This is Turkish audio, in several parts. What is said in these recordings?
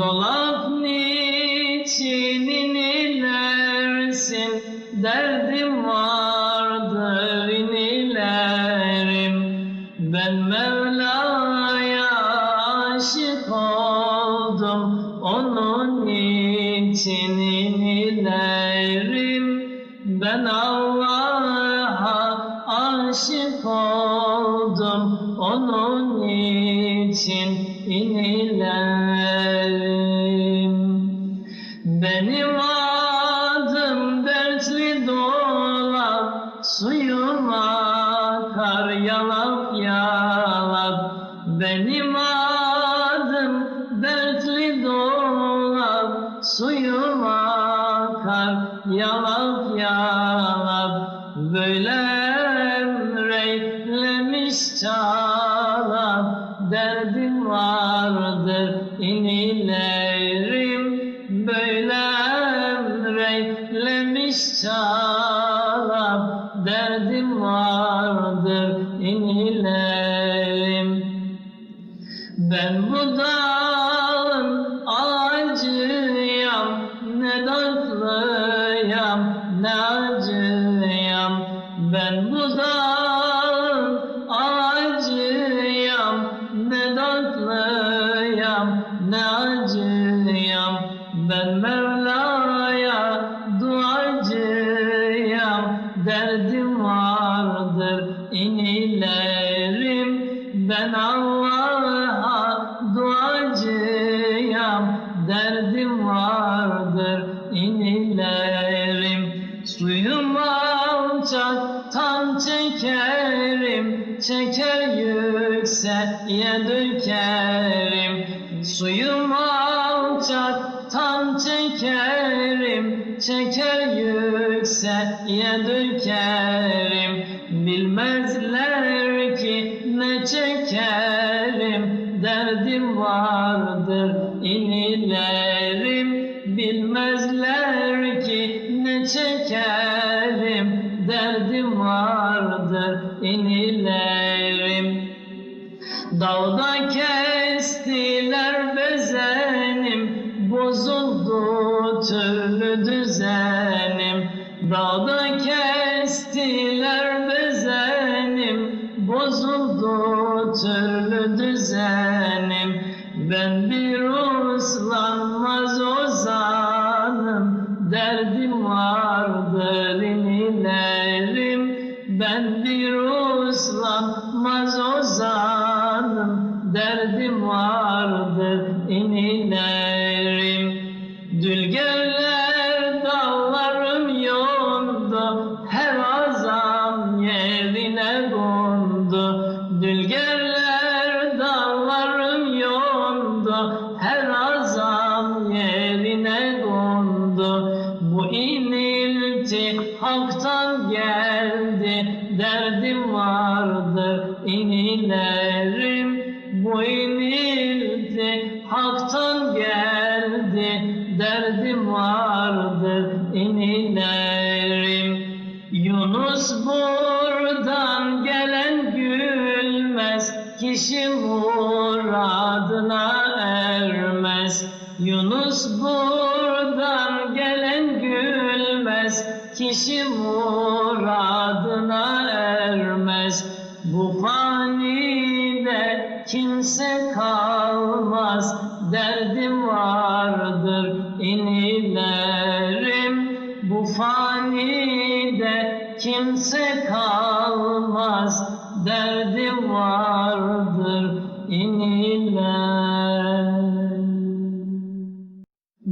Dolap niçin inilersin? Derdim vardır inilerim. Ben Mevla'ya aşık oldum. Onun için inilerim? Ben Allah'a aşık oldum. Onun için inilerim? Suyum akar yalap yalap. Benim adım dertli dolap Suyum akar yalap yalap. Böyle emreylemiş çalap Derdim vardır inilerim derdim vardır inilerim. Ben Allah'a duacıyam, derdim vardır inilerim. Suyum alçaktan çekerim, çeker yükseğe dökerim. Suyum alçaktan çekerim, çeker yükseğe dökerim. Bilmezler ki ne çekerim, derdim vardır inilerim. Bilmezler ki ne çekerim, derdim vardır inilerim. Dağda bozuldu türlü düzenim. Dağda kestiler bezenim, bozuldu türlü düzenim. Ben bir uslanmaz ozanım, derdim vardır inilerim. Ben bir uslanmaz ozanım, derdim vardır inilerim. Haktan geldi, derdim vardır inilerim. Yunus buradan gelen gülmez, kişi muradına ermez. Yunus buradan gelen gülmez, kişi muradına ermez. Bu fanide kimse kalmaz, derdim vardır inilerim. Bu fanide kimse kalmaz, derdim vardır inilerim.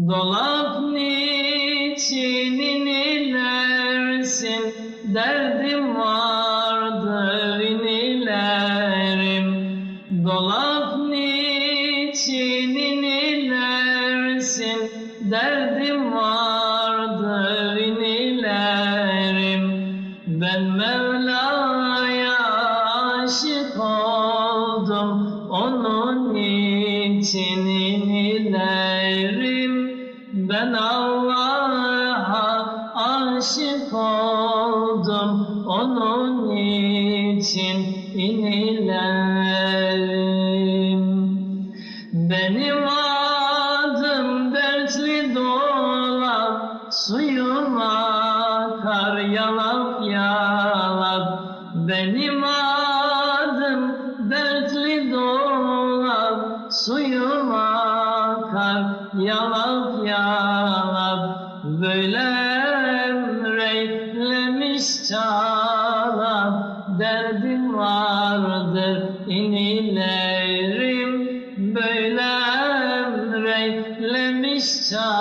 Dolap niçin inilersin, derdim vardır inilerim. Dolap inilerim. Ben Allah'a aşık oldum, onun için inilerim. Benim adım dertli dolap, suyum akar yalap yalap. Benim adım derdim vardır inilerim böyle emreylemiş çağlar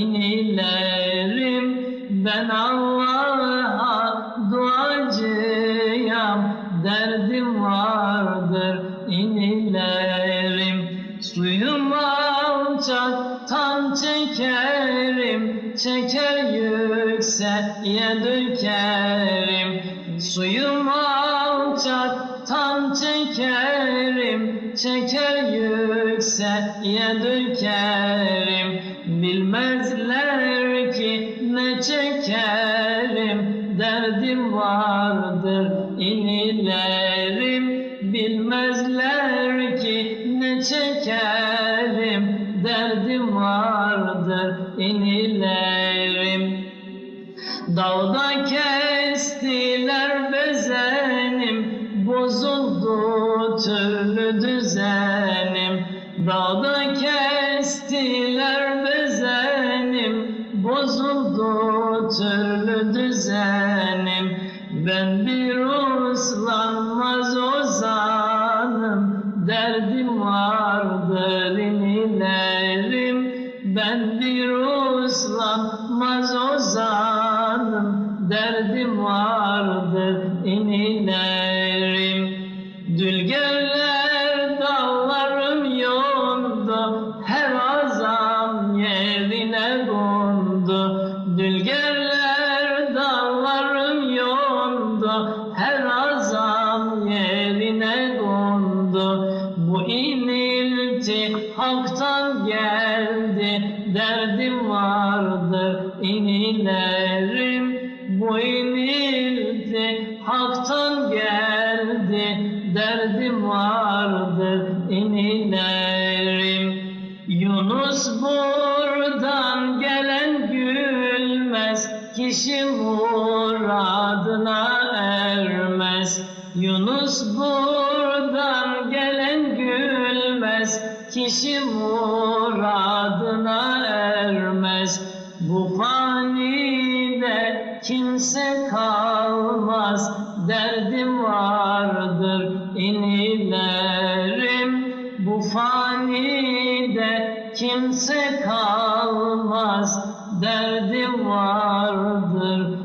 inilerim ben Allah'a duacıyam. Derdim vardır inilerim suyum alçaktan çekerim. Çeker yükseğe dökerim. Suyum alçaktan çekerim. Çeker yükseğe dökerim bilmezler ki ne çekerim derdim vardır inilerim bilmezler ki ne çekerim derdim vardır inilerim Dağda kestiler bezenim Bozuldu türlü düzenim. Dağda kestiler Türlü düzenim Ben bir uslanmaz ozanım Derdim vardır inilerim Ben bir uslanmaz ozanım Derdim vardır inilerim kondu Dülgerler dağlarım yondu Her azam yerine kondu. Bu inilti haktan geldi Derdim vardır inilerim. Bu inilti haktan geldi Derdim vardır inilerim. Yunus buradan Kişi muradına ermez. Yunus buradan gelen gülmez. Kişi muradına ermez. Bu fanide kimse kalmaz. Derdim vardır inilerim Bu fanide kimse kalmaz. Derdim var another